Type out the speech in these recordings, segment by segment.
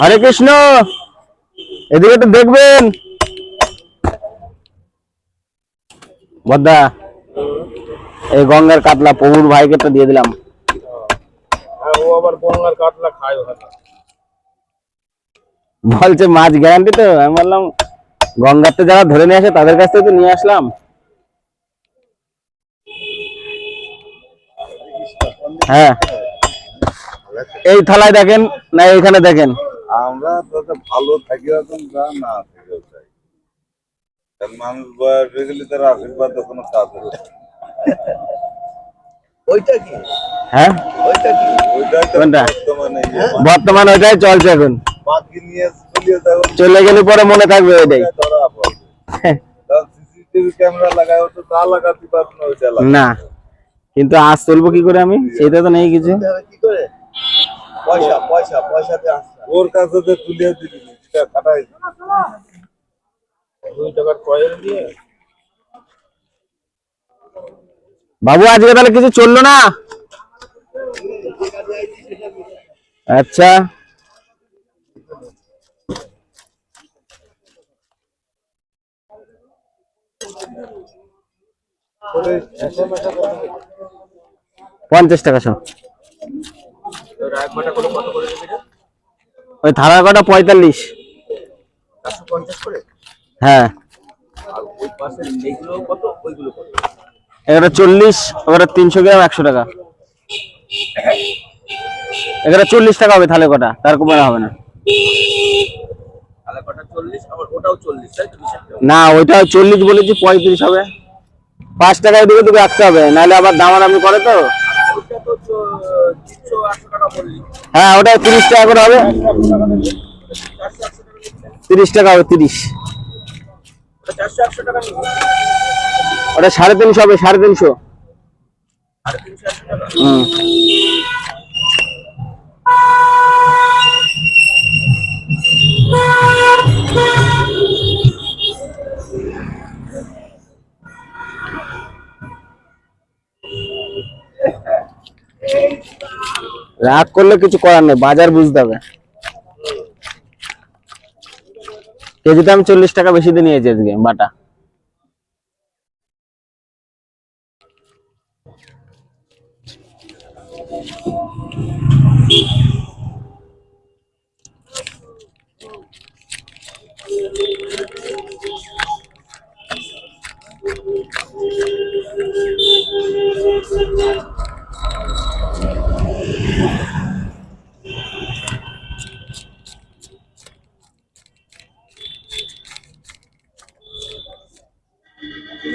হরে কৃষ্ণ। এদিকে একটু দেখবেন। এই গঙ্গার কাতলা প্রভুর ভাইকে তো দিয়ে দিলাম। ও আবার বলছে, মাছ গ্যারান্টি তো? আমি বললাম গঙ্গাতে যারা ধরে নিয়ে আসে, তাদের কাছ থেকে তো নিয়ে আসলাম। হ্যাঁ। এই থালায় দেখেন, না এইখানে দেখেন। আমরা তাতে ভালো থাকি এখন যা না থেকেও চাই মানুষ বয়স হয়ে গেলে তার আশীর্বাদ কোনো কাজ হবে ওইটা কি? হ্যাঁ? ওইটা কি? ওইটাই তো বর্তমানে ইয়ে। ওইটাই চলছে এখন। বাকি নিয়ে চলিয়ে চলে গেলে পরে মনে থাকবে ওইটাই। ধরা পড়বে। সিসিটিভি ক্যামেরা লাগায় তো তা লাগাতে পারব না ওইটা লাগাতে না। কিন্তু আজ চলবো কি করে আমি? সেটা তো নেই কিছু। কি করে? পয়সা পয়সা পয়সাতে আসছে। ওর কাছে তো দিবি কাটাই দুই টাকার কয়েন দিয়ে? বাবু আজকে তাহলে কিছু চলল না? আচ্ছা। পঞ্চাশ টাকা সব রায়পাটা করে কত করে দেবে এটা? ওই থালার কটা পঁয়তাল্লিশ। হ্যাঁ। এগারো চল্লিশ ওটা তিনশো গ্রাম একশো টাকা। এগারো চল্লিশ টাকা হবে থালে কটা তার কমে হবে না। তাহলে? না ওইটা চল্লিশ বলেছি পঁয়ত্রিশ হবে। পাঁচ টাকায় দিকে তোকে রাখতে হবে। নাহলে আবার দামাদামি করে তো। হ্যাঁ ওটা তিরিশ টাকা করে হবে। তিরিশ টাকা হবে, তিরিশ। ওটা সাড়ে তিনশো হবে, সাড়ে তিনশো। তিনশো রাগ করলে কিছু করার নেই, বাজার বুঝতে হবে। কেজিতে আমি চল্লিশ টাকা বেশি দিয়ে নিয়েছি আজকে, বাটা। চল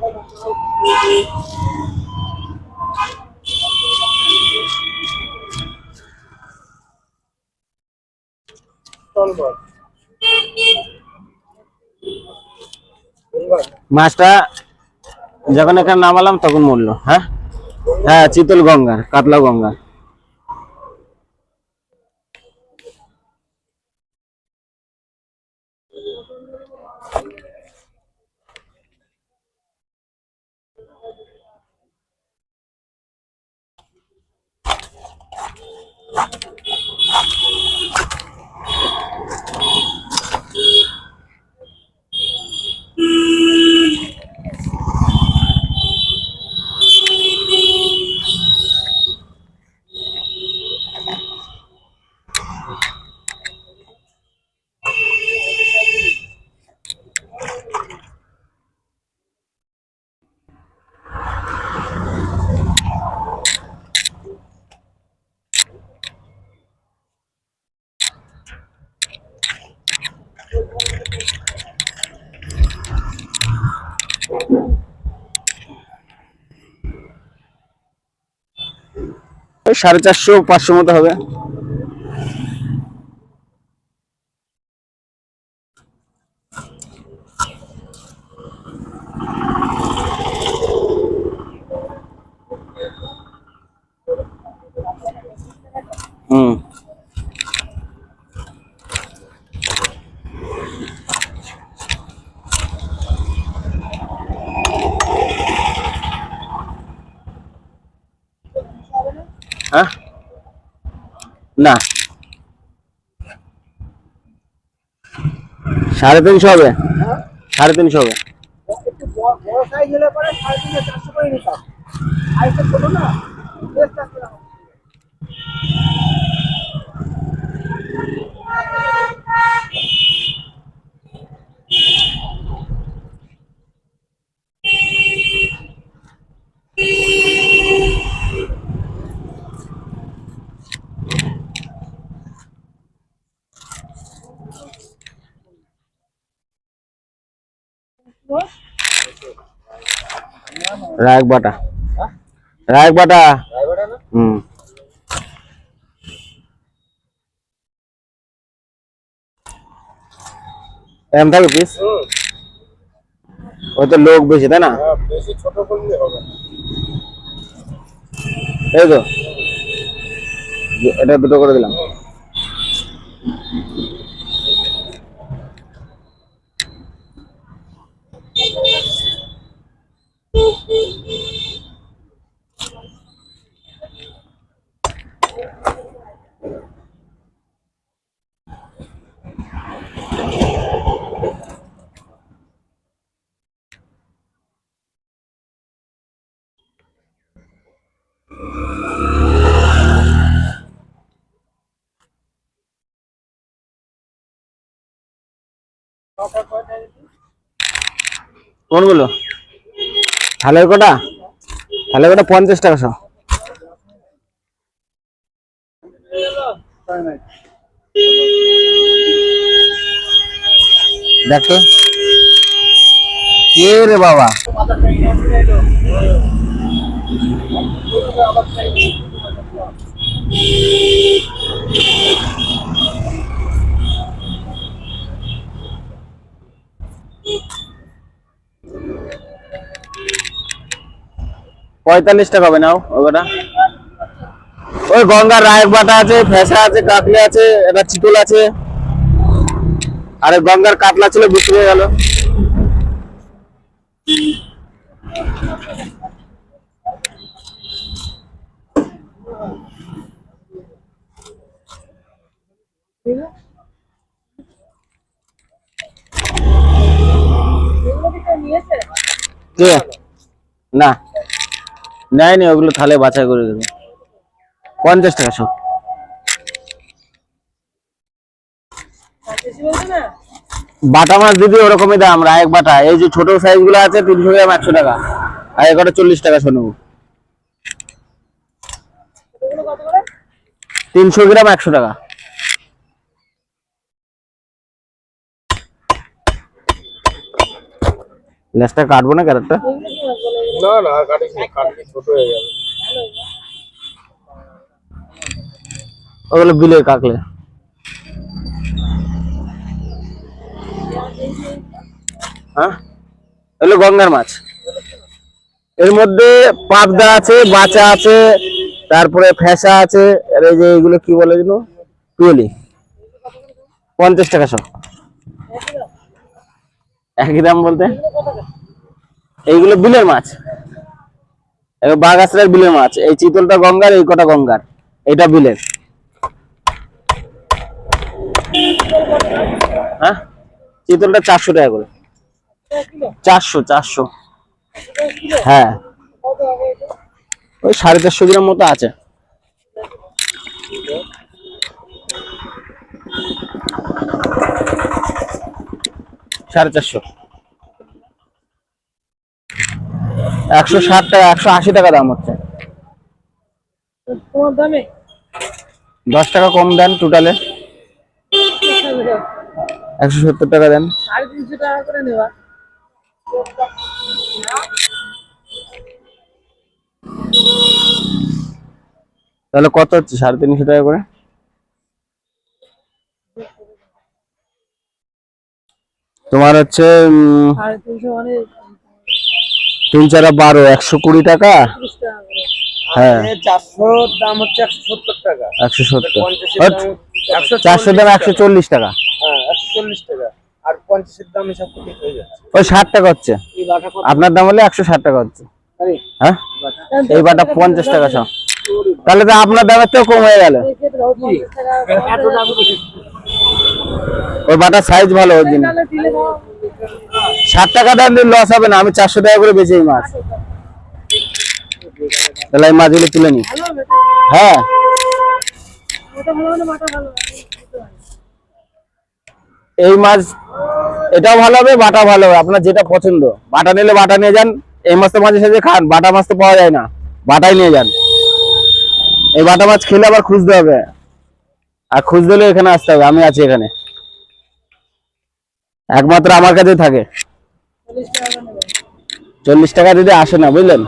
বল মাছটা যখন এখানে নামালাম তখন মরলো হ্যাঁ? হ্যাঁ চিতল গঙ্গার কাতলা গঙ্গার। ওই সাড়ে চারশো পাঁচশো মতো হবে। হুম। হ্যাঁ? না। সাড়ে তিনশো হবে। সাড়ে তিনশো হবে। বড় সাইজ হলে পরে সাড়ে তিনশো, চারশো করে নিতাম। ছোট না? রায়ক বাটা রায়ক বাটা হুম এম থাকবে পিস ওই তো লোক বেশি তাই না হবে। এই তো। এটা দুটো করে দিলাম। কোনগুলো? থালের কটা? থালের কটা পঞ্চাশ টাকা সব দেখ কে রে বাবা? পঁয়তাল্লিশ টাকা হবে নাও ওটা ওই গঙ্গার রায়ক বাটা আছে ফেসা আছে কাকলে আছে একটা চিতল আছে। আরে গঙ্গার কাতলা ছিল বিক্রি গেল। না। নেয়নি, ওগুলো থালে বাছাই করে দেবে। পঞ্চাশ টাকা সব বাটা মাছ দিদি ওরকমই দাম। এক বাটা, এই যে ছোট সাইজগুলো আছে, তিনশো গ্রাম, একশো টাকা। আর এগারো চল্লিশ টাকা শোনো। এগুলো কত করে তিনশো গ্রাম, একশো টাকা। লেসটা কাটবো না ক্যারেটটা? না না কাটিস না কাটলে ছোট হয়ে যাবে। ওগুলো বিলের কাকলে। হ্যাঁ? এগুলো গঙ্গার মাছ। এর মধ্যে পাবদা আছে বাচা আছে তারপরে ফেসা আছে আর এই যে এগুলো কি বলে যেন? টুয়েলি পঞ্চাশ টাকা সব। একই দাম বলতে? এইগুলো বিলের মাছ। এবার বাগাসরার বিলের মাছ। এই চিতলটা গঙ্গার, এই কটা গঙ্গার। এটা বিলের। হ্যাঁ? চিতলটা চারশো টাকা করে। চারশো চারশো। হ্যাঁ। ওই সাড়ে চারশো গ্রাম মতো আছে। সাড়ে চারশো। একশো ষাট টাকা একশো আশি টাকা দাম হচ্ছে। দশ টাকা কম দেন টোটালে একশো সত্তর টাকা দেন। তাহলে কত হচ্ছে? সাড়ে তিনশো টাকা করে। তোমার হচ্ছে সাড়ে তিনশো মানে তিন চারা বারো একশো কুড়ি টাকা? হ্যাঁ। চারশো দাম হচ্ছে একশো সত্তর টাকা। একশো সত্তর। চারশো দাম একশো চল্লিশ টাকা। হ্যাঁ একশো চল্লিশ টাকা। আর পঞ্চাশের দাম হিসাব করতে হয়ে যাচ্ছে। ওই ষাট টাকা হচ্ছে। আপনার দাম হলে একশো ষাট টাকা হচ্ছে। হ্যাঁ? এই বাটা পঞ্চাশ টাকা সব। তাহলে তো আপনার দামের তো কম হয়ে গেল। ওই বাটার সাইজ ভালো ওই দাও ষাট টাকা দাম লস হবে না, আমি চারশো টাকা করে বেচি এই মাছ। তাহলে এই মাছগুলো তুলে নি। হ্যাঁ। এই মাছ, এটাও ভালো হবে বাটা ভালো হবে, আপনার যেটা পছন্দ। বাটা নিলে বাটা নিয়ে যান, এই মাছ তো মাঝে সাঝে খান, বাটা মাছ তো পাওয়া যায় না, বাটাই নিয়ে যান। এই বাটা মাছ খেলে আবার খুঁজতে হবে। আর খুঁজতে হলে এখানে আসতে হবে, আমি আছি এখানে। একমাত্র আমার কাছে থাকে। চল্লিশ টাকা দিদি আসে না বুঝলেন?